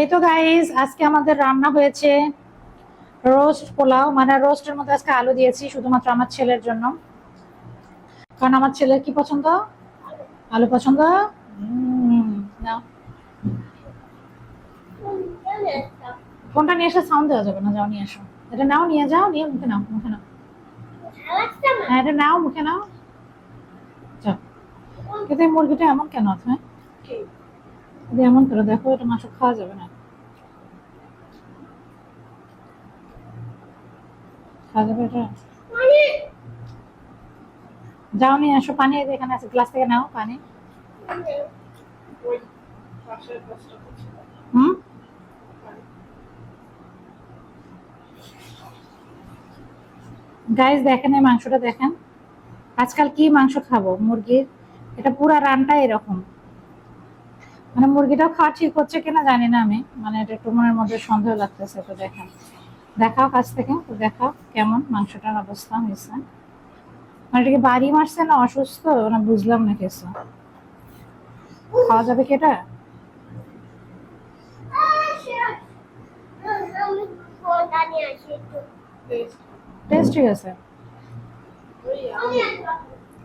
এই তো গাইজ আজকে আমাদের রান্না হয়েছে রোস্ট পোলাও মানে রোস্টের মধ্যে আজকে আলু দিয়েছি, শুধুমাত্র আমার ছেলের জন্য। কারণ আমার ছেলের কি পছন্দ? আলু পছন্দ? ফোনটা নিয়ে এসে সাউন্ড দেওয়া যাবে না? যাও, নিয়ে এসো। এটা নাও, নিয়ে যাও, নিয়ে মুখে নাও মুখে নাও। হ্যাঁ এটা নাও, মুখে নাও। যাও। কিন্তু মুরগিটা এমন কেন হ্যাঁ? এমন করে দেখো এটা মাংস খাওয়া যাবে না। খাওয়া যাবে এটা? যাও নিয়ে আসো পানি এখানে আছে গ্লাস থেকে নাও পানি। হুম? গাইস দেখেন এই মাংসটা দেখেন। আজকাল কি মাংস খাব মুরগির? এটা পুরা রানটা এরকম। মানে মুরগিটাও খাওয়া ঠিক হচ্ছে কিনা জানি না আমি। মানে এটা একটু মনের মধ্যে সন্দেহ লাগতেছে, তো দেখেন দেখাও কাছ থেকে, তো দেখাও কেমন মাংসটার অবস্থা হয়েছে। মানে এটাকে বাড়ি মারছে না অসুস্থ? না বুঝলাম না কিছু। খাওয়া যাবে কি এটা? ঠিক আছে।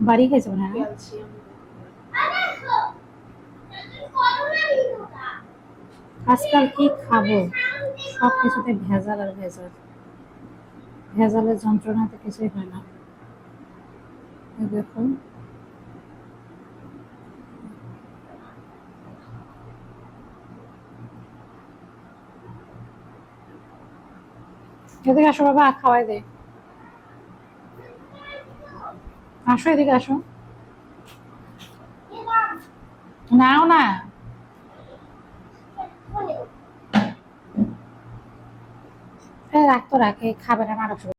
বাড়ি খেয়েছে মনে হয়? আজকাল কি খাব? সব কিছুতে ভেজাল আর ভেজাল। ভেজালের যন্ত্রণাতে কিছুই হয় না। দেখুন। এদিকে আসো বাবা, খাওয়াই দে। আসো এদিকে আসো। নাও না। এই রাখে খাবে না শুরু